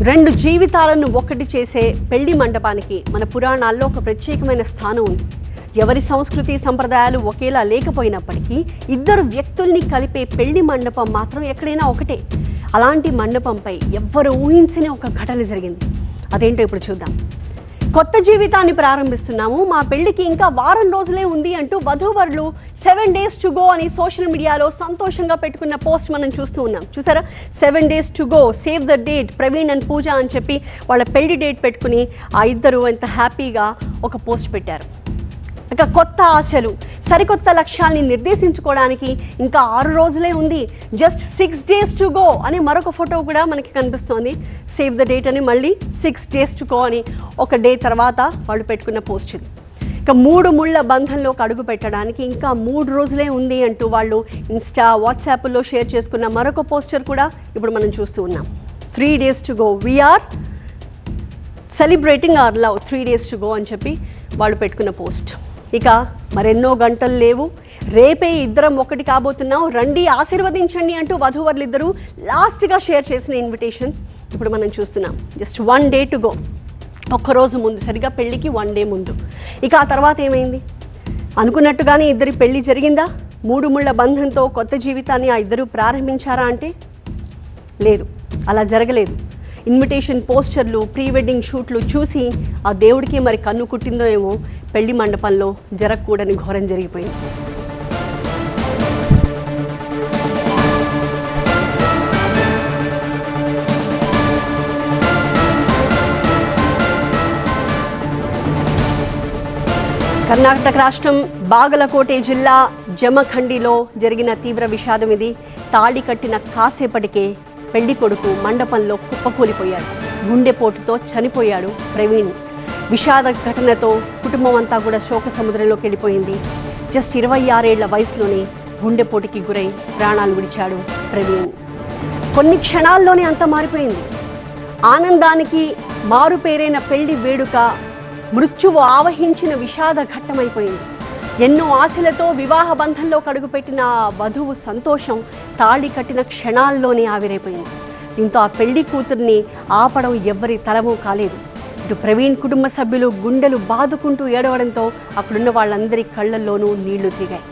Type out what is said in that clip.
రెండు జీవితాలను ఒక్కటి చేసే పెళ్ళి మండపానికి మన పురాణాల్లో ఒక ప్రత్యేకమైన స్థానం ఉంది. ఎవరి సంస్కృతి సంప్రదాయాలు ఒకేలా లేకపోయినప్పటికీ ఇద్దరు వ్యక్తుల్ని కలిపే పెళ్ళి మండపం మాత్రం ఎక్కడైనా ఒకటే. అలాంటి మండపంపై ఎవ్వరు ఊహించని ఒక ఘటన జరిగింది. అదేంటో ఇప్పుడు చూద్దాం. కొత్త జీవితాన్ని ప్రారంభిస్తున్నాము. మా పెళ్ళికి ఇంకా వారం రోజులే ఉంది అంటూ వధూవరులు సెవెన్ డేస్ టు గో అని సోషల్ మీడియాలో సంతోషంగా పెట్టుకున్న పోస్ట్ మనం చూస్తూ ఉన్నాం. చూసారా? Seven days to go save the date Praveen and Pooja అని చెప్పి వాళ్ళ పెళ్ళి డేట్ పెట్టుకుని ఆ ఇద్దరు ఎంత హ్యాపీగా ఒక పోస్ట్ పెట్టారు. ఇక కొత్త ఆశలు సరికొత్త లక్ష్యాల్ని నిర్దేశించుకోవడానికి ఇంకా ఆరు రోజులే ఉంది. Just six days to go అని మరొక ఫోటో కూడా మనకి కనిపిస్తోంది. సేవ్ ద డేట్ అని మళ్ళీ సిక్స్ డేస్ టు గో అని ఒక డే తర్వాత వాళ్ళు పెట్టుకున్న పోస్ట్ ఇది. ఇక మూడు ముళ్ళ బంధంలోకి అడుగు పెట్టడానికి ఇంకా మూడు రోజులే ఉంది అంటూ వాళ్ళు ఇన్స్టా వాట్సాప్లో షేర్ చేసుకున్న మరొక పోస్టర్ కూడా ఇప్పుడు మనం చూస్తూ ఉన్నాం. Three days to go we are celebrating our love three days to go అని చెప్పి వాళ్ళు పెట్టుకున్న పోస్ట్ ఇక మరెన్నో గంటలు లేవు. రేపే ఇద్దరం ఒకటి కాబోతున్నాం. రండి ఆశీర్వదించండి అంటూ వధూవరులు లాస్ట్గా షేర్ చేసిన ఇన్విటేషన్ ఇప్పుడు మనం చూస్తున్నాం. Just one day to go. ఒక్కరోజు ముందు సరిగా పెళ్ళికి వన్ డే ముందు. ఇక ఆ తర్వాత ఏమైంది? అనుకున్నట్టుగానే ఇద్దరి పెళ్ళి జరిగిందా? మూడు ముళ్ళ బంధంతో కొత్త జీవితాన్ని ఆ ఇద్దరు ప్రారంభించారా అంటే లేదు. అలా జరగలేదు. ఇన్విటేషన్ పోస్టర్లు ప్రీ వెడ్డింగ్ షూట్లు చూసి ఆ దేవుడికి మరి కన్ను కుట్టిందో ఏమో పెళ్ళి మండపంలో జరగకూడని ఘోరం జరిగిపోయింది. కర్ణాటక రాష్ట్రం బాగలకోటే జిల్లా జమఖండిలో జరిగిన తీవ్ర విషాదం ఇది. తాళి కట్టిన కాసేపటికే పెళ్ళి కొడుకు మండపంలో కుప్పకూలిపోయాడు. గుండెపోటుతో చనిపోయాడు ప్రవీణ్. విషాద ఘటనతో కుటుంబం అంతా కూడా శోక సముద్రంలోకి వెళ్ళిపోయింది. జస్ట్ ఇరవై ఆరేళ్ళ వయసులోనే గుండెపోటుకి గురై ప్రాణాలు విడిచాడు ప్రవీణ్. కొన్ని క్షణాల్లోనే అంత మారిపోయింది. ఆనందానికి మారుపేరైన పెళ్ళి వేడుక మృత్యువు ఆవహించిన విషాద ఘట్టమైపోయింది. ఎన్నో ఆశలతో వివాహ బంధంలో కడుగుపెట్టిన వధువు సంతోషం తాళి కట్టిన క్షణాల్లోనే ఆవిరైపోయింది. దీంతో ఆ పెళ్ళి కూతుర్ని ఆపడం ఎవ్వరి తరమూ కాలేదు. ఇటు ప్రవీణ్ కుటుంబ సభ్యులు గుండెలు బాదుకుంటూ ఏడవడంతో అక్కడున్న వాళ్ళందరి కళ్ళల్లోనూ నీళ్ళు దిగాయి